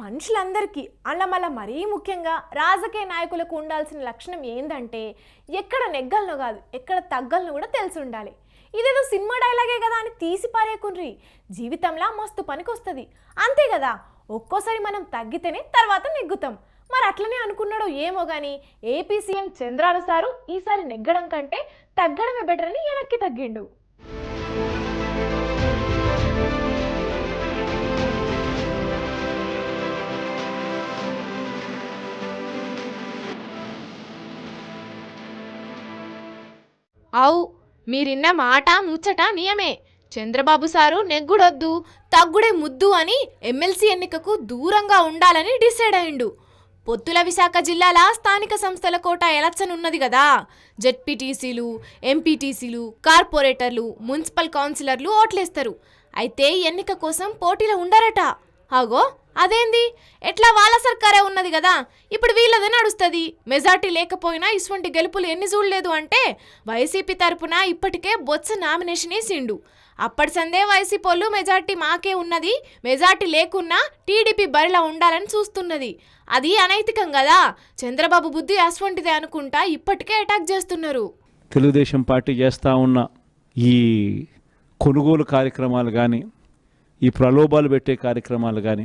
మనుషులందరికీ అల్లమల్ల మరీ ముఖ్యంగా రాజకీయ నాయకులకు ఉండాల్సిన లక్షణం ఏంటంటే ఎక్కడ నెగ్గలను కాదు ఎక్కడ తగ్గలను కూడా తెలిసి ఉండాలి ఇదేదో సినిమా డైలాగే కదా అని తీసి పారేకుండ్రి జీవితంలా మస్తు పనికొస్తుంది. అంతే కదా ఒక్కోసారి మనం తగ్గితేనే తర్వాత నెగ్గుతాం. మరి అట్లనే అనుకున్నాడో ఏమో కానీ ఏపీ సీఎం చంద్రాల సారు ఈసారి నెగ్గడం కంటే తగ్గడమే బెటర్ అని వెనక్కి తగ్గిండు. అవు మీరిన్న మాట ముచ్చట నియమే చంద్రబాబు సారు నెగ్గుడొద్దు తగ్గుడే ముద్దు అని ఎమ్మెల్సీ ఎన్నికకు దూరంగా ఉండాలని డిసైడ్ అయిండు. పొత్తుల విశాఖ జిల్లాల స్థానిక సంస్థల కోట ఎలక్షన్ ఉన్నది కదా జెడ్పీటీసీలు ఎంపీటీసీలు కార్పొరేటర్లు మున్సిపల్ కౌన్సిలర్లు ఓట్లేస్తారు. అయితే ఎన్నిక కోసం పోటీలో ఉండరట. అగో అదేంది? ఎట్లా వాళ్ళ సర్కారే ఉన్నది కదా? ఇప్పుడు వీళ్ళదే నడుస్తుంది. మెజార్టీ లేకపోయినా ఇటువంటి గెలుపులు ఎన్ని చూడలేదు అంటే వైసీపీ తరపున ఇప్పటికే బొత్స నామినేషన్ వేసిండు అప్పటి సందే వైసీపోళ్ళు మెజార్టీ మాకే ఉన్నది. మెజార్టీ లేకున్నా టీడీపీ బరిలా ఉండాలని చూస్తున్నది. అది అనైతికం కదా? చంద్రబాబు బుద్ధి అటువంటిదే అనుకుంటా ఇప్పటికే అటాక్ చేస్తున్నారు. తెలుగుదేశం పార్టీ చేస్తూ ఉన్న ఈ కొనుగోలు కార్యక్రమాలు కానీ ఈ ప్రలోభాలు పెట్టే కార్యక్రమాలు కానీ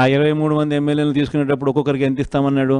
ఆ ఇరవై మూడు మంది ఎమ్మెల్యేలు తీసుకునేటప్పుడు ఒక్కొక్కరికి ఎంత ఇస్తామన్నాడు?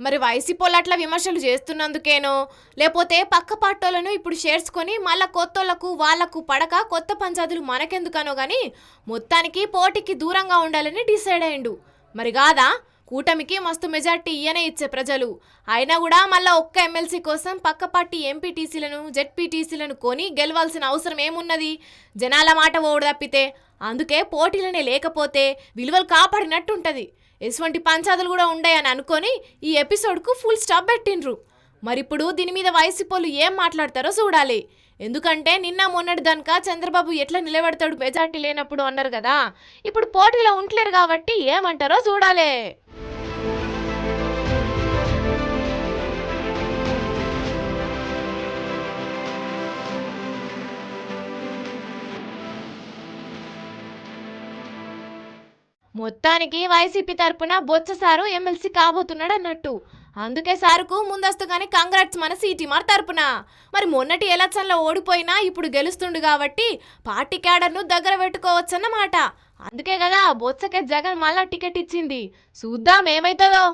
మరి వైసీపీ అట్లా విమర్శలు చేస్తున్నందుకేనో? లేకపోతే పక్క పార్టీలను ఇప్పుడు చేర్చుకొని మళ్ళా కొత్తోళ్ళకు వాళ్ళకు పడక కొత్త పంచాయతీలు మనకెందుకనో కానీ మొత్తానికి పోటీకి దూరంగా ఉండాలని డిసైడ్ అయిండు. మరి కాదా? కూటమికి మస్తు మెజార్టీ ఇయ్యనే ఇచ్చే ప్రజలు. అయినా కూడా మళ్ళా ఒక్క ఎమ్మెల్సీ కోసం పక్క పార్టీ ఎంపీటీసీలను జెడ్పీటీసీలను కొని గెలవాల్సిన అవసరం ఏమున్నది? జనాల మాట ఓడు తప్పితే అందుకే పోటీలనే లేకపోతే విలువలు కాపాడినట్టుంటుంది. ఎటువంటి పంచాదులు కూడా ఉండయని అనుకొని ఈ ఎపిసోడ్కు ఫుల్ స్టాప్ పెట్టిండ్రు. మరిప్పుడు దీని మీద వైసీపోలు ఏం మాట్లాడతారో చూడాలి. ఎందుకంటే నిన్న మొన్నటి దానిక చంద్రబాబు ఎట్లా నిలబెడతాడు మెజార్టీ లేనప్పుడు అన్నారు కదా. ఇప్పుడు పోటీలో ఉంటలేరు కాబట్టి ఏమంటారో చూడాలి. మొత్తానికి వైసీపీ తరపున బొత్స సారు ఎమ్మెల్సీ కాబోతున్నాడు అన్నట్టు. అందుకే సారుకు ముందస్తుగానే కంగ్రాట్స్ మన సీటీమార్ తరపున. మరి మొన్నటి ఎలక్షన్లో ఓడిపోయినా ఇప్పుడు గెలుస్తుండు కాబట్టి పార్టీ క్యాడర్ను దగ్గర పెట్టుకోవచ్చన్నమాట. అందుకే కదా బొత్సకే జగన్ మళ్ళా టికెట్ ఇచ్చింది. చూద్దాం ఏమవుతుందో